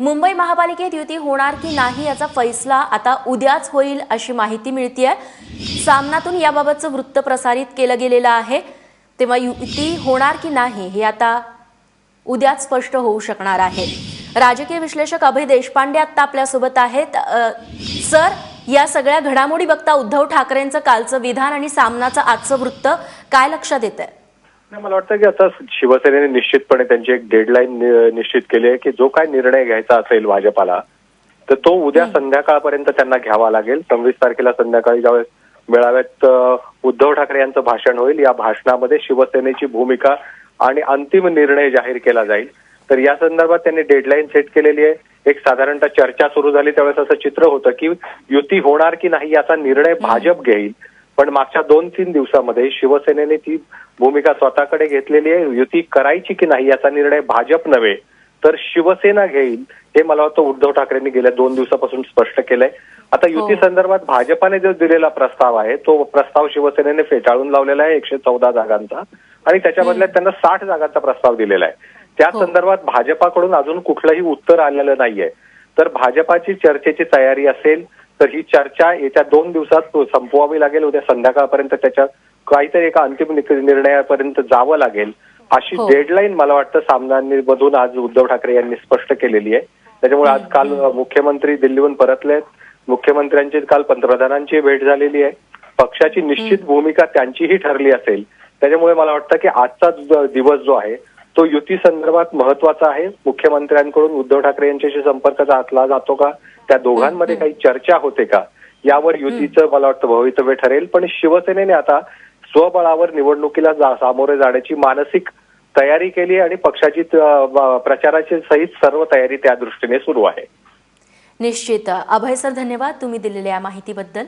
मुंबई महापालिकेत युती होणार की नाही याचा फैसला आता उद्याच होईल अशी माहिती मिळतीये. सामनातून याबाबतचं वृत्त प्रसारित केलं गेलेलं आहे. तेव्हा युती होणार की नाही हे आता उद्याच स्पष्ट होऊ शकणार आहे. राजकीय विश्लेषक अभय देशपांडे आत्ता आपल्यासोबत आहेत. सर या सगळ्या घडामोडी बघता उद्धव ठाकरेंचं कालचं विधान आणि सामनाचं आजचं वृत्त काय लक्षात येत आहे नाही, मला वाटतं की आता शिवसेनेने निश्चितपणे त्यांची एक डेडलाईन निश्चित केली आहे की जो काय निर्णय घ्यायचा असेल भाजपाला तर तो उद्या संध्याकाळपर्यंत त्यांना घ्यावा लागेल. सव्वीस तारखेला संध्याकाळी ज्यावेळेस मेळाव्यात उद्धव ठाकरे यांचं भाषण होईल या भाषणामध्ये शिवसेनेची भूमिका आणि अंतिम निर्णय जाहीर केला जाईल. तर या संदर्भात त्यांनी डेडलाईन सेट केलेली आहे. एक साधारणतः चर्चा सुरू झाली त्यावेळेस असं चित्र होतं की युती होणार की नाही याचा निर्णय भाजप घेईल. पण मागच्या दोन तीन दिवसामध्ये शिवसेनेने ती भूमिका स्वतःकडे घेतलेली आहे. युती करायची की नाही याचा निर्णय भाजप नव्हे तर शिवसेना घेईल हे मला वाटतं उद्धव ठाकरेंनी गेल्या दोन दिवसापासून स्पष्ट केलंय. आता युती संदर्भात भाजपाने जो दिलेला प्रस्ताव आहे तो प्रस्ताव शिवसेनेने फेटाळून लावलेला आहे एकशे चौदा जागांचा. आणि त्याच्या बदल्यात त्यांना साठ जागांचा प्रस्ताव दिलेला आहे. त्या हो. संदर्भात भाजपाकडून अजून कुठलंही उत्तर आलेलं नाहीये. तर भाजपाची चर्चेची तयारी असेल तर ही चर्चा येत्या दोन दिवसात संपवावी लागेल. उद्या संध्याकाळपर्यंत त्याच्या काहीतरी एका अंतिम निर्णयापर्यंत जावं लागेल अशी हो. डेडलाईन मला वाटतं सामन्यांमधून आज उद्धव ठाकरे यांनी स्पष्ट केलेली आहे. त्याच्यामुळे आज काल मुख्यमंत्री दिल्लीहून परतलेत. मुख्यमंत्र्यांची काल पंतप्रधानांची भेट झालेली आहे. पक्षाची निश्चित भूमिका त्यांचीही ठरली असेल. त्याच्यामुळे मला वाटतं की आजचा दिवस जो आहे तो युती संदर्भात महत्त्वाचा आहे. मुख्यमंत्र्यांकडून उद्धव ठाकरे यांच्याशी संपर्क साधला जातो का? त्या दोघांमध्ये काही चर्चा होते का? यावर युतीचं मला वाटतं भवितव्य ठरेल पण शिवसेनेने आता स्वबळावर निवडणुकीला जा- सामोरे जाण्याची मानसिक तयारी केली आणि पक्षाची प्रचाराची सहित सर्व तयारी त्या दृष्टीने सुरू आहे. निश्चित. अभय सर धन्यवाद तुम्ही दिलेल्या या माहितीबद्दल.